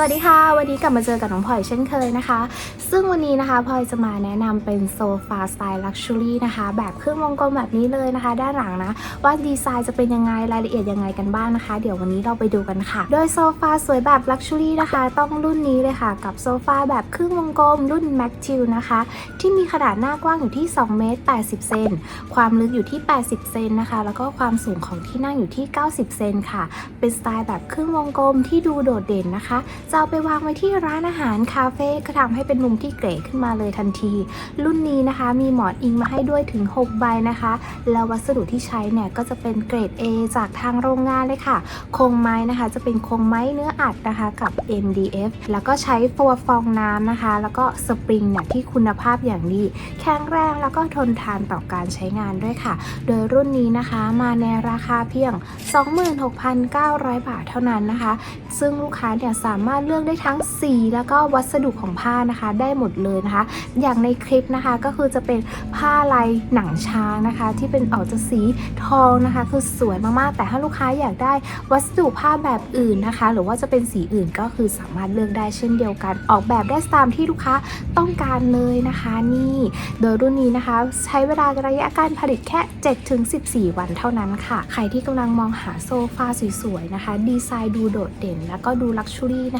วัสดีค่ะ วันนี้กลับมาเจอกับน้องพลอยเช่นเคยนะคะ ซึ่งวันนี้นะคะพลอยจะมาแนะนำเป็นโซฟาสไตล์ลักชัวรี่นะคะ แบบเครื่องวงกลมแบบนี้เลยนะคะ ด้านหลังนะ ว่าดีไซน์จะเป็นยังไงรายละเอียดยังไงกันบ้างนะคะ เดี๋ยววันนี้เราไปดูกันค่ะ โดยโซฟาสวยแบบลักชัวรี่นะคะ ต้องรุ่นนี้เลยค่ะ กับโซฟาแบบครึ่งวงกลมรุ่น m a c t i l นะคะ ที่มีขนาดหน้ากว้างอยู่ที่2เมตร80 เซนความลึกอยู่ที่ 80 เซนนะคะ แล้วก็ความสูงของที่นั่งอยู่ที่ 90 เซนค่ะ เป็นสไตล์แบบครึ่งวงกลมที่ดูโดดเด่นนะคะจะเอาไปวางไว้ที่ร้านอาหารคาเฟ่ก็ทำให้เป็นมุมที่เก๋ขึ้นมาเลยทันที รุ่นนี้นะคะมีหมอนอิงมาให้ด้วยถึง 6 ใบนะคะ แล้ววัสดุที่ใช้เนี่ยก็จะเป็นเกรด A จากทางโรงงานเลยค่ะ โครงไม้นะคะ จะเป็นโครงไม้เนื้ออัดนะคะกับ MDF แล้วก็ใช้ตัวฟองน้ำนะคะ แล้วก็สปริงเนี่ยที่คุณภาพอย่างดี แข็งแรงแล้วก็ทนทานต่อการใช้งานด้วยค่ะ โดยรุ่นนี้นะคะมาในราคาเพียง 26,900 บาทเท่านั้นนะคะ ซึ่งลูกค้าเนี่ยสามารถเลือกได้ทั้งสีแล้วก็วัสดุของผ้านะคะ ได้หมดเลยนะคะ อย่างในคลิปนะคะก็คือจะเป็นผ้าลายหนังช้างนะคะ ที่เป็นออกจะสีทองนะคะ คือสวยมากๆ แต่ถ้าลูกค้าอยากได้วัสดุผ้าแบบอื่นนะคะ หรือว่าจะเป็นสีอื่นก็คือสามารถเลือกได้เช่นเดียวกัน ออกแบบได้ตามที่ลูกค้าต้องการเลยนะคะนี่ โดยรุ่นนี้นะคะ ใช้เวลาระยะการผลิตแค่ 7-14 วันเท่านั้นค่ะ ใครที่กำลังมองหาโซฟาสวยๆนะคะ ดีไซน์ดูโดดเด่น แล้วก็ดูลักชัวรี่นะคะ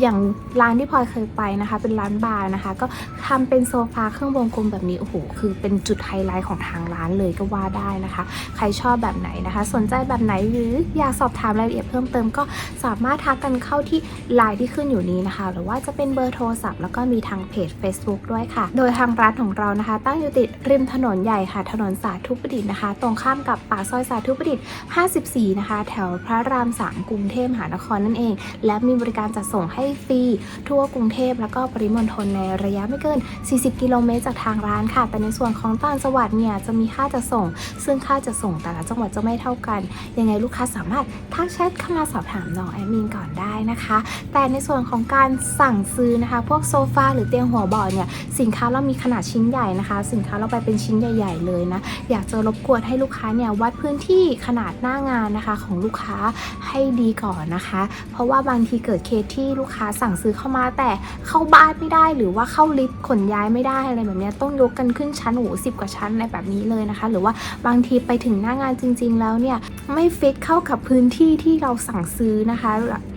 อย่างร้านที่พลอยเคยไปนะคะ เป็นร้านบาร์นะคะ ก็ทำเป็นโซฟาเครื่องวงกลมแบบนี้โอ้โหคือเป็นจุดไฮไลท์ของทางร้านเลยก็ว่าได้นะคะ ใครชอบแบบไหนนะคะ สนใจแบบไหนหรืออยากสอบถามรายละเอียดเพิ่มเติมก็สามารถทักกันเข้าที่ไลน์ที่ขึ้นอยู่นี้นะคะ หรือว่าจะเป็นเบอร์โทรศัพท์แล้วก็มีทางเพจ Facebook ด้วยค่ะ โดยทางร้านของเรานะคะ ตั้งอยู่ติดริมถนนใหญ่ค่ะ ถนนสาธุประดิษฐ์นะคะ ตรงข้ามกับปากซอยสาธุประดิษฐ์ 54 นะคะ แถวพระราม 3 กรุงเทพมหานครนั่นเอง และมีบริการจัดส่งให้ฟรี ทั่วกรุงเทพแล้วก็ปริมณฑลในระยะไม่เกิน 40 กิโลเมตรจากทางร้านค่ะ แต่ในส่วนของต่างจังหวัดเนี่ยจะมีค่าจัดส่ง ซึ่งค่าจัดส่งแต่ละจังหวัดจะไม่เท่ากัน ยังไงลูกค้าสามารถทักแชทเข้ามาสอบถามน้องแอดมินก่อนได้นะคะ แต่ในส่วนของการสั่งซื้อนะคะ พวกโซฟาหรือเตียงหัวเบาะเนี่ยสินค้าเรามีขนาดชิ้นใหญ่นะคะ สินค้าเราไปเป็นชิ้นใหญ่ ๆ เลยนะ อยากจะรบกวนให้ลูกค้าเนี่ยวัดพื้นที่ขนาดหน้างานนะคะของลูกค้าให้ดีก่อนนะคะ เพราะว่าบางทีเกิดเคสที่ลูกค้าสั่งซื้อเข้ามาแต่เข้าบ้านไม่ได้ หรือว่าเข้าลิฟต์ขนย้ายไม่ได้อะไรแบบนี้ต้องยกกันขึ้นชั้นโอ้สิบกว่าชั้นอะไรแบบนี้เลยนะคะ หรือว่าบางทีไปถึงหน้างานจริง ๆ แล้วเนี่ยไม่ฟิตเข้ากับพื้นที่ที่เราสั่งซื้อนะคะ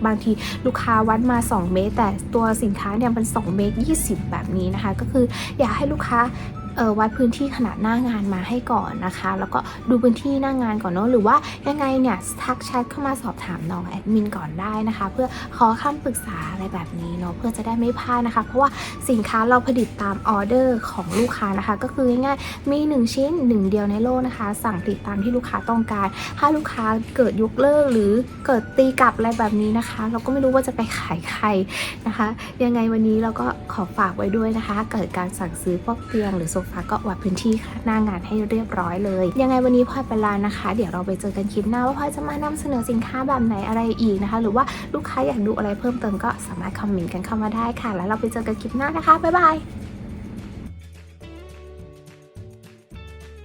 บางทีลูกค้าวัดมา 2 เมตร แต่ตัวสินค้าเนี่ยเป็น2เมตร20 แบบนี้นะคะ ก็คืออยากให้ลูกค้า วัดพื้นที่ขนาดหน้างานมาให้ก่อนนะคะ แล้วก็ดูพื้นที่หน้างานก่อนเนาะหรือว่ายังไงเนี่ยทักแชทเข้ามาสอบถามน้องแอดมินก่อนได้นะคะ เพื่อขอคำปรึกษาอะไรแบบนี้เนาะเพื่อจะได้ไม่พลาดนะคะ เพราะว่าสินค้าเราผลิตตามออเดอร์ของลูกค้านะคะ ก็คือง่ายๆมี 1 ชิ้น 1 เดียวในโลกนะคะ สั่งผลิตตามที่ลูกค้าต้องการ ถ้าลูกค้าเกิดยกเลิกหรือเกิดตีกลับอะไรแบบนี้นะคะ เราก็ไม่รู้ว่าจะไปขายใครนะคะ ยังไงวันนี้เราก็ขอฝากไว้ด้วยนะคะ เกิดการสั่งซื้อพวกเตียงหรือโซฟาก็วัดพื้นที่หน้างานให้เรียบร้อยเลย ยังไงวันนี้พลอยไปลานะคะ เดี๋ยวเราไปเจอกันคลิปหน้าว่าพลอยจะมานำเสนอสินค้าแบบไหนอะไรอีกนะคะ หรือว่าลูกค้าอยากดูอะไรเพิ่มเติมก็สามารถคอมเมนต์กันเข้ามาได้ค่ะ แล้วเราไปเจอกันคลิปหน้านะคะบ๊ายบาย